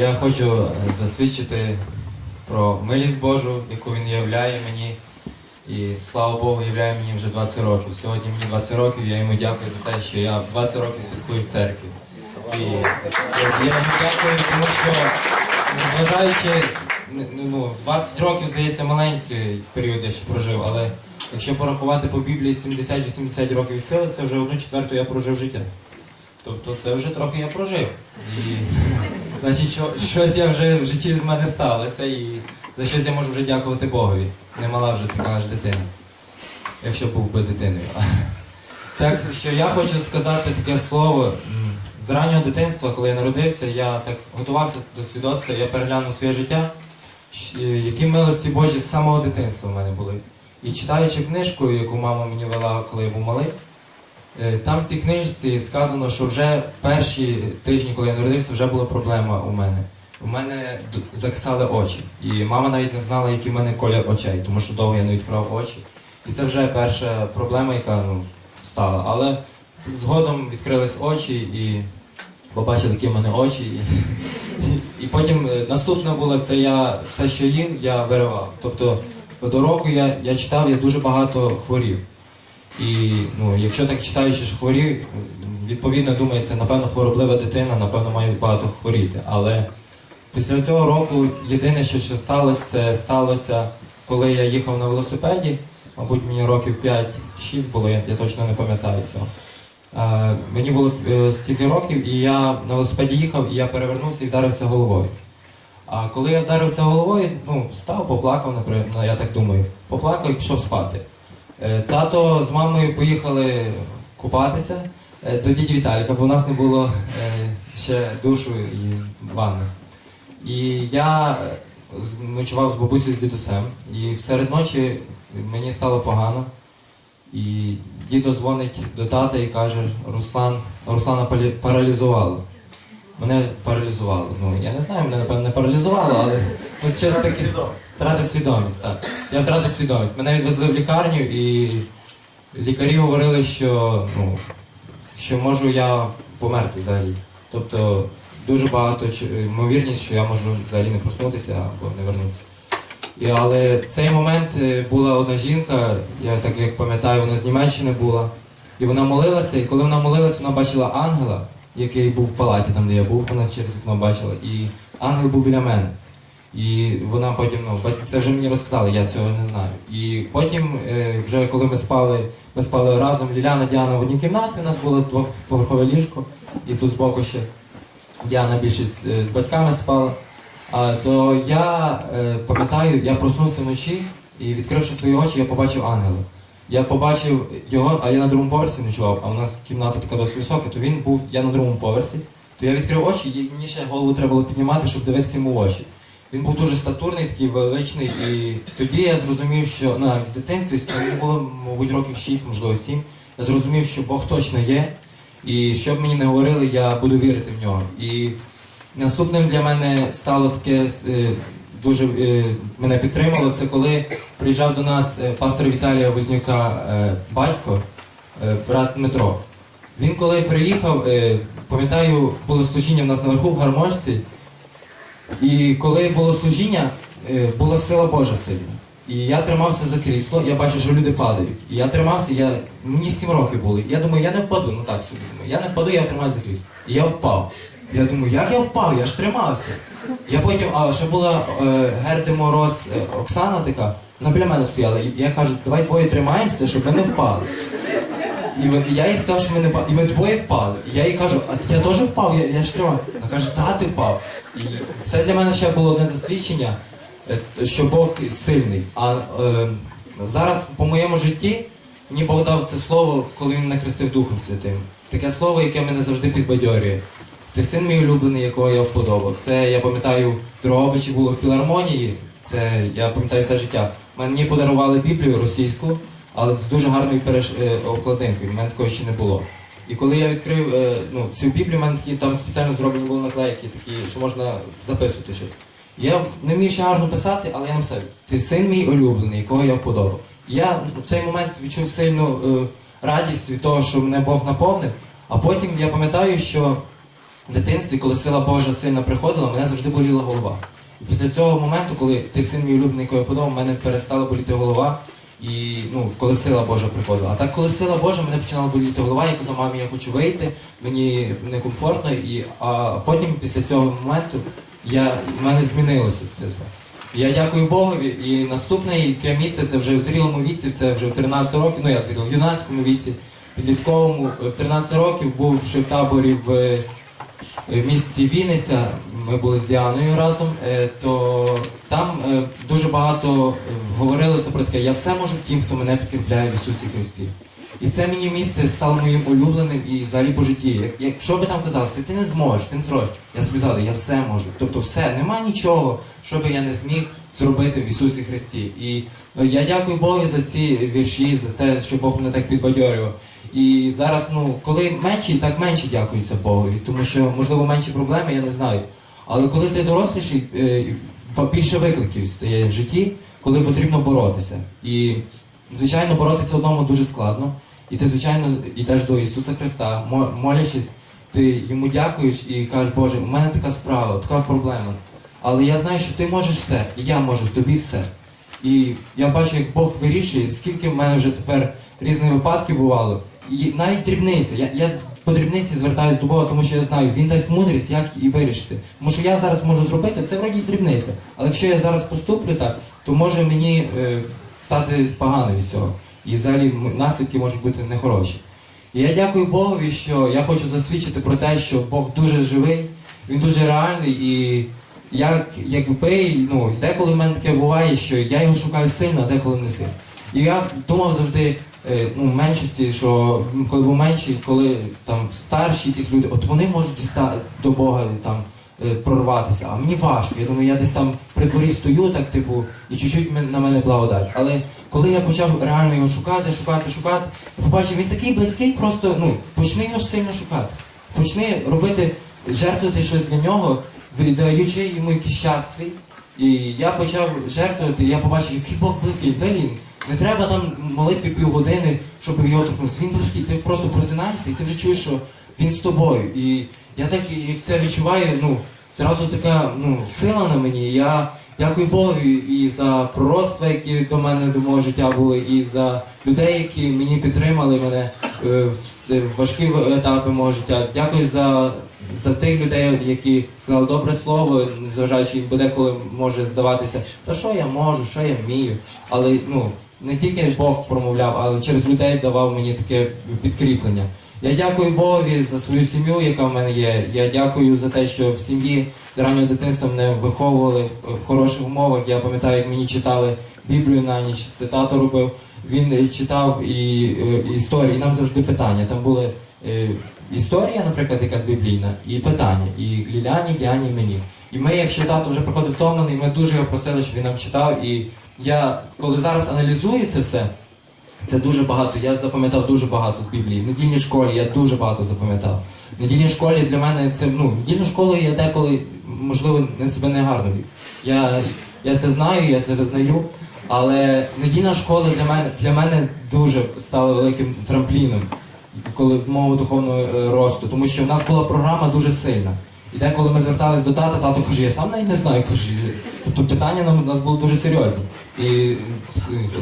Я хочу засвідчити про милість Божу, яку він являє мені. І слава Богу, являє мені вже 20 років. Сьогодні мені 20 років, я йому дякую за те, що я 20 років святкую в церкві. І е, я йому дякую, тому що, зважаючи, ну, 20 років, здається, маленький період я ще прожив, але якщо порахувати по Біблії 70-80 років сили, це вже одну четверту я прожив життя. Тобто це вже трохи я прожив. І, значить, що, щось я вже в житті в мене сталося, і за щось я можу вже дякувати Богові. Не мала вже така аж дитина, якщо був би дитиною. Так що я хочу сказати таке слово. З раннього дитинства, коли я народився, я так готувався до свідоцтва, я переглянув своє життя, е, які милості Божі з самого дитинства в мене були. І читаючи книжку, яку мама мені вела, коли я був малий, Там в цій книжці сказано, що вже перші тижні, коли я народився, вже була проблема у мене. У мене закисали очі. І мама навіть не знала, який в мене колір очей, тому що довго я не відкривав очі. І це вже перша проблема, яка ну, стала. Але згодом відкрились очі і побачили, які в мене очі. І, і, потім е, наступне було це я все, що їв, я виривав. Тобто до року я, я читав, я дуже багато хворів. І ну, якщо так читаючи, що хворів, відповідно думається, напевно, хвороблива дитина, напевно, має багато хворіти. Але після цього року єдине, що, що сталося, це сталося, коли я їхав на велосипеді, мабуть, мені років 5-6 було, я, я точно не пам'ятаю цього. А, мені було е, стільки років, і я на велосипеді їхав, і я перевернувся і вдарився головою. А коли я вдарився головою, ну, став, поплакав, наприклад, я так думаю, поплакав і пішов спати. Е, Тато з мамою поїхали купатися е, до діді Віталіка, бо в нас не було е, ще душу і ванни. І я ночував з бабусею з дідусем, і серед ночі мені стало погано. І дідо дзвонить до тата і каже, Руслан, Руслана паралізувало. Мене паралізувало. Ну, я не знаю, мене напевно не паралізувало, але ну, щось таке. Втратив свідомість, так. Я втратив свідомість. Мене відвезли в лікарню і лікарі говорили, що, ну, що можу я померти взагалі. Тобто дуже багато ймовірність, що я можу взагалі не проснутися або не вернутися. І, але в цей момент е, була одна жінка, я так як пам'ятаю, вона з Німеччини була. І вона молилася, і коли вона молилася, вона бачила ангела, який був в палаті, там де я був, вона через вікно бачила. І ангел був біля мене. І вона потім, ну, це вже мені розказали, я цього не знаю. І потім, е, вже коли ми спали, ми спали разом, Ліляна, Діана в одній кімнаті, у нас було двохповерхове ліжко, і тут збоку ще Діана більше з, е, батьками спала. А, то я е, пам'ятаю, я проснувся вночі і відкривши свої очі, я побачив ангела. Я побачив його, а я на другому поверсі ночував, а у нас кімната така досить висока, то він був, я на другому поверсі, то я відкрив очі, і мені ще голову треба було піднімати, щоб дивитися йому в очі. Він був дуже статурний, такий величний, і тоді я зрозумів, що ну, в дитинстві мені було, мабуть, років 6, можливо, 7, я зрозумів, що Бог точно є, і що б мені не говорили, я буду вірити в нього. І наступним для мене стало таке е, дуже е, мене підтримало. Це коли приїжджав до нас е, пастор Віталія Вознюка е, батько, брат Дмитро. Він коли приїхав, пам'ятаю, було служіння в нас наверху в гармошці. І коли було служіння, була сила Божа сильна. І я тримався за крісло, я бачу, що люди падають. І я тримався, я, мені 7 років було. Я думаю, я не впаду, ну так собі думаю. Я не впаду, я тримаюся за крісло. І я впав. Я думаю, як я впав? Я ж тримався. Я потім, а ще була е, Герди Мороз е, Оксана така, вона біля мене стояла. І я кажу, давай двоє тримаємося, щоб ми не впали. І ви- я їй сказав, що ми не впали. І ми двоє впали. І я їй кажу, а я теж впав, я, я ж тримав. Вона каже, та ти впав. І це для мене ще було одне засвідчення, е, що Бог сильний. А е, зараз по моєму житті мені Бог дав це слово, коли він мене хрестив Духом Святим. Таке слово, яке мене завжди підбадьорює. Ти син мій улюблений, якого я вподобав. Це я пам'ятаю, в Дрогобичі було в філармонії. Це я пам'ятаю все життя. Мені подарували Біблію російську, але з дуже гарною переш... е, обкладинкою. У мене такого ще не було. І коли я відкрив е, ну, цю Біблію, у мене такі там спеціально зроблені були наклейки, такі, що можна записувати щось. Я не вмію ще гарно писати, але я написав, ти син мій улюблений, якого я вподобав. Я в цей момент відчув сильну е, радість від того, що мене Бог наповнив. А потім я пам'ятаю, що в дитинстві, коли сила Божа сильно приходила, мене завжди боліла голова. І після цього моменту, коли ти син мій улюблений, якого я подобав, мене перестала боліти голова. І ну, коли сила Божа приходила. А так, коли сила Божа, мене починала боліти голова, я казав, мамі, я хочу вийти, мені некомфортно. І, а потім, після цього моменту, я, в мене змінилося це все. Я дякую Богові. І наступне місце це вже в зрілому віці, це вже в 13 років, ну як зріло, в юнацькому віці, підлітковому, в 13 років був ще в таборі в в місті Вінниця, ми були з Діаною разом, е, то там е, дуже багато е, говорилося про таке, я все можу в тім, хто мене підкріпляє в Ісусі Христі. І це мені місце стало моїм улюбленим і взагалі по житті. Як, якщо би там казали, ти, ти не зможеш, ти не зробиш, я згадую, я все можу. Тобто все, нема нічого, що би я не зміг зробити в Ісусі Христі. І е, я дякую Богу за ці вірші, за це, що Бог мене так підбадьорював. І зараз, ну, коли менші, так менше дякується Богові, тому що, можливо, менші проблеми, я не знаю. Але коли ти доросліший, е, більше викликів стає в житті, коли потрібно боротися. І, звичайно, боротися одному дуже складно. І ти, звичайно, йдеш до Ісуса Христа, мо- молячись, ти йому дякуєш і кажеш, Боже, у мене така справа, така проблема. Але я знаю, що ти можеш все, і я можу в тобі все. І я бачу, як Бог вирішує, скільки в мене вже тепер різні випадки бувало. Навіть дрібниця. Я, я по дрібниці звертаюся до Бога, тому що я знаю, він дасть мудрість, як і вирішити. Тому що я зараз можу зробити, це вроді дрібниця. Але якщо я зараз поступлю так, то може мені е, стати погано від цього. І взагалі наслідки можуть бути нехороші. І я дякую Богові, що я хочу засвідчити про те, що Бог дуже живий, він дуже реальний і як, якби, ну, деколи в мене таке буває, що я його шукаю сильно, а деколи не сильно. І я думав завжди, ну, меншості, що коли ви менші, коли там старші якісь люди, от вони можуть діста до Бога там е, прорватися, а мені важко. Я думаю, я десь там при дворі стою, так типу, і чуть-чуть на мене благодать. Але коли я почав реально його шукати, шукати, шукати, я побачив, він такий близький, просто ну почни його сильно шукати. Почни робити, жертвувати щось для нього, віддаючи йому якийсь час свій. І я почав жертвувати, я побачив, який Бог близький. Взагалі не треба там молитві півгодини, щоб його торкнутися. Він близький, ти просто просинаєшся і ти вже чуєш, що він з тобою. І я так як це відчуваю, ну, зразу така ну, сила на мені. Я дякую Богу і за пророцтва, які до мене до мого життя були, і за людей, які мені підтримали мене е, в важкі етапи мого життя. Дякую за, за тих людей, які сказали добре слово, незважаючи їм деколи може здаватися, та що я можу, що я вмію. Але ну не тільки Бог промовляв, але через людей давав мені таке підкріплення. Я дякую Богові за свою сім'ю, яка в мене є. Я дякую за те, що в сім'ї з раннього дитинства мене виховували в хороших умовах. Я пам'ятаю, як мені читали Біблію на ніч, це тато робив. Він е, читав і е, історії, і нам завжди питання. Там були е, історія, наприклад, якась біблійна, і питання. І Ліляні, Діані, і мені. І ми, якщо тато вже приходив втомлений, ми дуже його просили, щоб він нам читав. І я, коли зараз аналізую це все, це дуже багато. Я запам'ятав дуже багато з Біблії. В недільній школі я дуже багато запам'ятав. В недільній школі для мене це ну, недільну школу я деколи, можливо, не себе не гарно вів. Я, я це знаю, я це визнаю. Але недільна школа для мене для мене дуже стала великим трампліном, коли мого духовного е, росту, тому що в нас була програма дуже сильна. І деколи ми звертались до тата, тато каже, я сам навіть не знаю, каже. Тобто питання нам у нас було дуже серйозні. І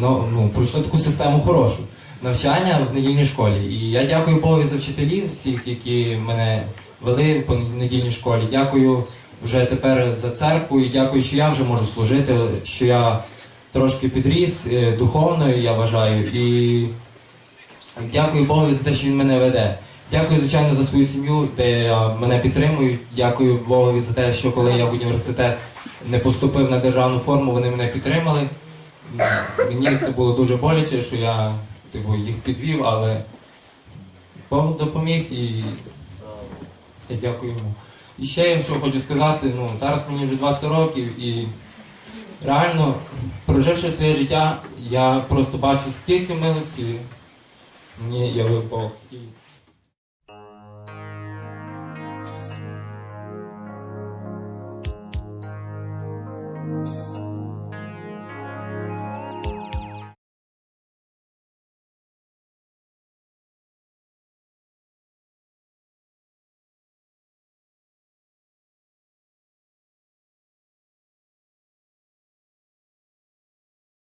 ну, ну, пройшли таку систему хорошу. Навчання в недільній школі. І я дякую Богу за вчителів всіх, які мене вели по недільній школі. Дякую вже тепер за церкву і дякую, що я вже можу служити, що я трошки підріс е, духовно, я вважаю. І дякую Богу за те, що він мене веде. Дякую, звичайно, за свою сім'ю, де е, мене підтримують. Дякую Богові за те, що коли я в університет не поступив на державну форму, вони мене підтримали. Мені це було дуже боляче, що я типу, їх підвів, але Бог допоміг і я дякую йому. І ще що хочу сказати, ну, зараз мені вже 20 років і реально, проживши своє життя, я просто бачу, скільки милості мені явив Бог. І